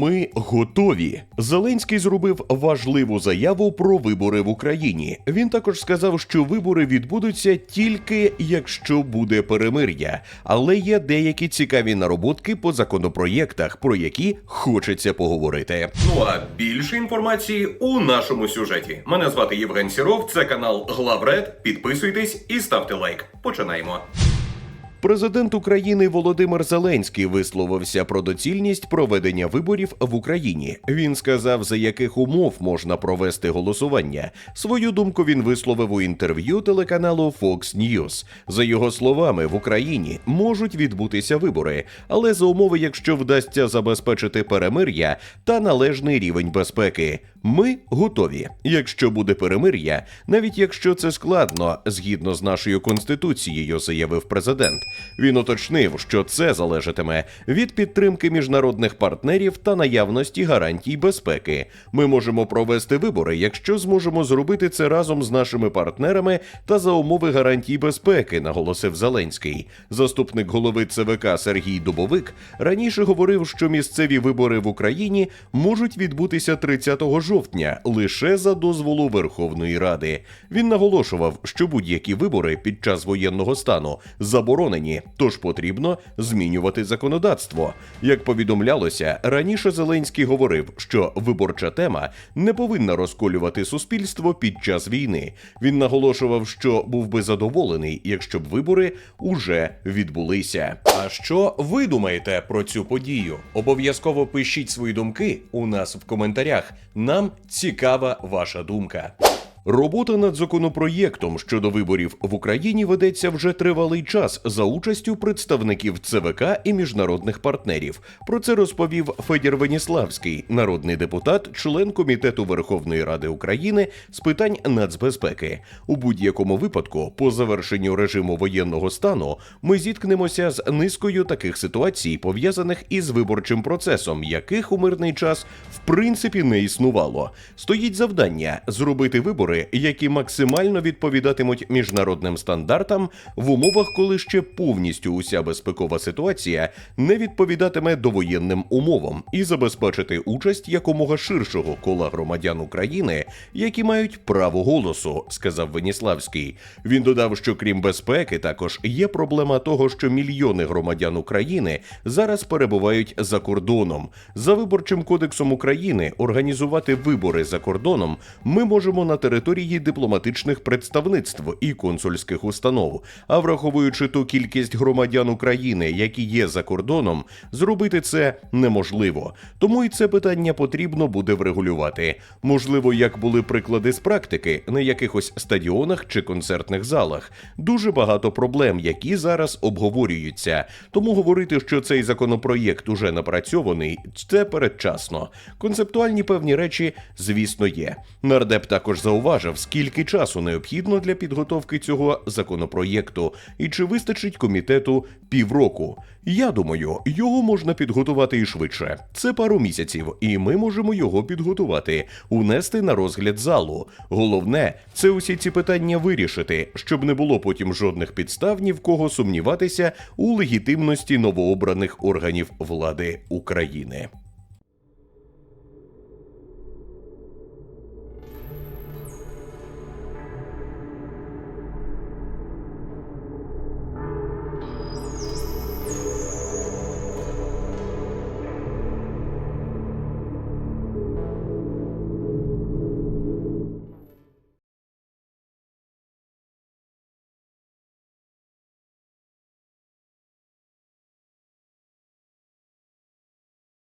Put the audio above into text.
Ми готові. Зеленський зробив важливу заяву про вибори в Україні. Він також сказав, що вибори відбудуться тільки якщо буде перемир'я, але є деякі цікаві нароботки по законопроєктах, про які хочеться поговорити. Ну а більше інформації у нашому сюжеті. Мене звати Євген Сіров. Це канал Главред. Підписуйтесь і ставте лайк. Починаємо. Президент України Володимир Зеленський висловився про доцільність проведення виборів в Україні. Він сказав, за яких умов можна провести голосування. Свою думку він висловив у інтерв'ю телеканалу Fox News. За його словами, в Україні можуть відбутися вибори, але за умови, якщо вдасться забезпечити перемир'я та належний рівень безпеки. Ми готові. Якщо буде перемир'я, навіть якщо це складно, згідно з нашою конституцією, заявив президент. Він уточнив, що це залежатиме від підтримки міжнародних партнерів та наявності гарантій безпеки. Ми можемо провести вибори, якщо зможемо зробити це разом з нашими партнерами та за умови гарантій безпеки, наголосив Зеленський. Заступник голови ЦВК Сергій Дубовик раніше говорив, що місцеві вибори в Україні можуть відбутися 30 жовтня лише за дозволу Верховної Ради. Він наголошував, що будь-які вибори під час воєнного стану заборонені, тож потрібно змінювати законодавство. Як повідомлялося, раніше Зеленський говорив, що виборча тема не повинна розколювати суспільство під час війни. Він наголошував, що був би задоволений, якщо б вибори уже відбулися. А що ви думаєте про цю подію? Обов'язково пишіть свої думки у нас в коментарях. Нам цікава ваша думка. Робота над законопроєктом щодо виборів в Україні ведеться вже тривалий час за участю представників ЦВК і міжнародних партнерів. Про це розповів Федір Веніславський, народний депутат, член комітету Верховної Ради України з питань нацбезпеки. У будь-якому випадку, по завершенню режиму воєнного стану, ми зіткнемося з низкою таких ситуацій, пов'язаних із виборчим процесом, яких у мирний час в принципі не існувало. Стоїть завдання зробити вибори, які максимально відповідатимуть міжнародним стандартам в умовах, коли ще повністю уся безпекова ситуація не відповідатиме довоєнним умовам, і забезпечити участь якомога ширшого кола громадян України, які мають право голосу, сказав Веніславський. Він додав, що крім безпеки, також є проблема того, що мільйони громадян України зараз перебувають за кордоном. За виборчим кодексом України організувати вибори за кордоном ми можемо на території дипломатичних представництв і консульських установ. А враховуючи ту кількість громадян України, які є за кордоном, зробити це неможливо. Тому і це питання потрібно буде врегулювати. Можливо, як були приклади з практики на якихось стадіонах чи концертних залах. Дуже багато проблем, які зараз обговорюються. Тому говорити, що цей законопроєкт уже напрацьований, це передчасно. Концептуальні певні речі, звісно, є. Нардеп також зауважив, скільки часу необхідно для підготовки цього законопроєкту, і чи вистачить комітету півроку. Я думаю, його можна підготувати і швидше. Це пару місяців, і ми можемо його підготувати, унести на розгляд залу. Головне це усі ці питання вирішити, щоб не було потім жодних підстав ні в кого сумніватися у легітимності новообраних органів влади України.